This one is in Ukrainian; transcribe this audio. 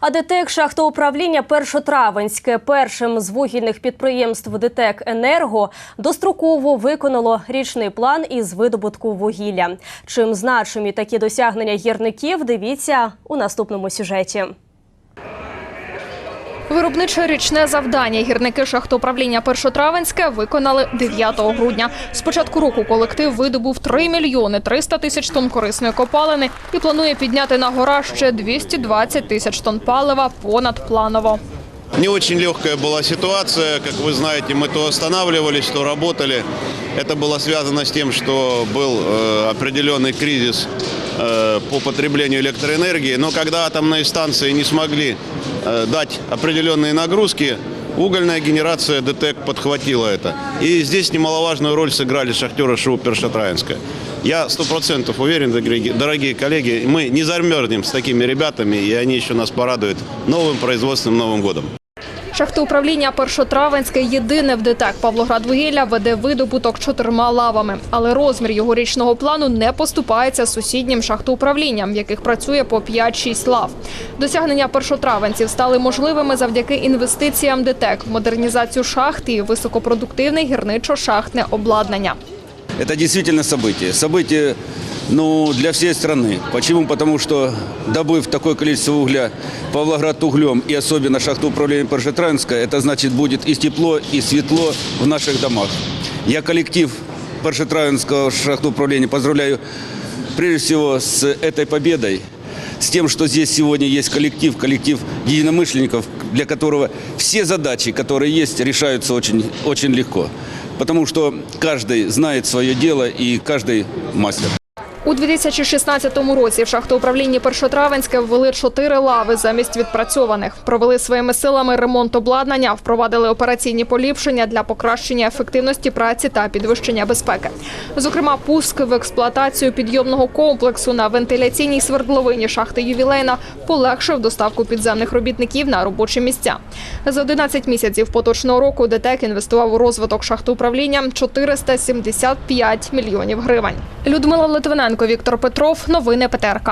А ДТЕК шахтоуправління Першотравенське першим з вугільних підприємств ДТЕК Енерго достроково виконало річний план із видобутку вугілля. Чим значимі такі досягнення гірників, дивіться у наступному сюжеті. Виробниче річне завдання гірники шахтоуправління Першотравенське виконали 9 грудня. З початку року колектив видобув 3 мільйони 300 тисяч тонн корисної копалини і планує підняти на гора ще 220 тисяч тонн палива понад планово. Не очень легкая была ситуация, как вы знаете, мы то останавливались, то работали. Это было связано с тем, что был э, определенный кризис э, по потреблению электроэнергии, но когда атомные станции не смогли э, дать определенные нагрузки, угольная генерация ДТЭК подхватила это. И здесь немаловажную роль сыграли шахтеры ШУ Першотраинская. Я сто процентов уверен, дорогие коллеги, мы не замерзнем с такими ребятами, и они еще нас порадуют новым производственным Новым годом. Шахтоуправління Першотравенське єдине в ДТЕК Павлоградвугілля веде видобуток чотирма лавами, але розмір його річного плану не поступається сусіднім шахтоуправлінням, в яких працює по 5-6 лав. Досягнення першотравенців стали можливими завдяки інвестиціям ДТЕК, модернізацію шахт і високопродуктивне гірничо-шахтне обладнання. Это действительно событие. Событие ну, для всей страны. Почему? Потому что, добыв такое количество угля Павлоград углем и особенно шахту управления Першетравенская, это значит будет и тепло, и светло в наших домах. Я коллектив Першетравенского шахтоуправления поздравляю прежде всего с этой победой, с тем, что здесь сегодня есть коллектив, коллектив единомышленников, для которого все задачи, которые есть, решаются очень, очень легко. Потому что каждый знает свое дело и каждый мастер. У 2016 році в шахтоуправлінні Першотравенське ввели чотири лави замість відпрацьованих. Провели своїми силами ремонт обладнання, впровадили операційні поліпшення для покращення ефективності праці та підвищення безпеки. Зокрема, пуск в експлуатацію підйомного комплексу на вентиляційній свердловині шахти ювілейна полегшив доставку підземних робітників на робочі місця. За 11 місяців поточного року ДТЕК інвестував у розвиток шахтоуправління 475 мільйонів гривень. Людмила Литвиненко, Віктор Петров. Новини ПТРК.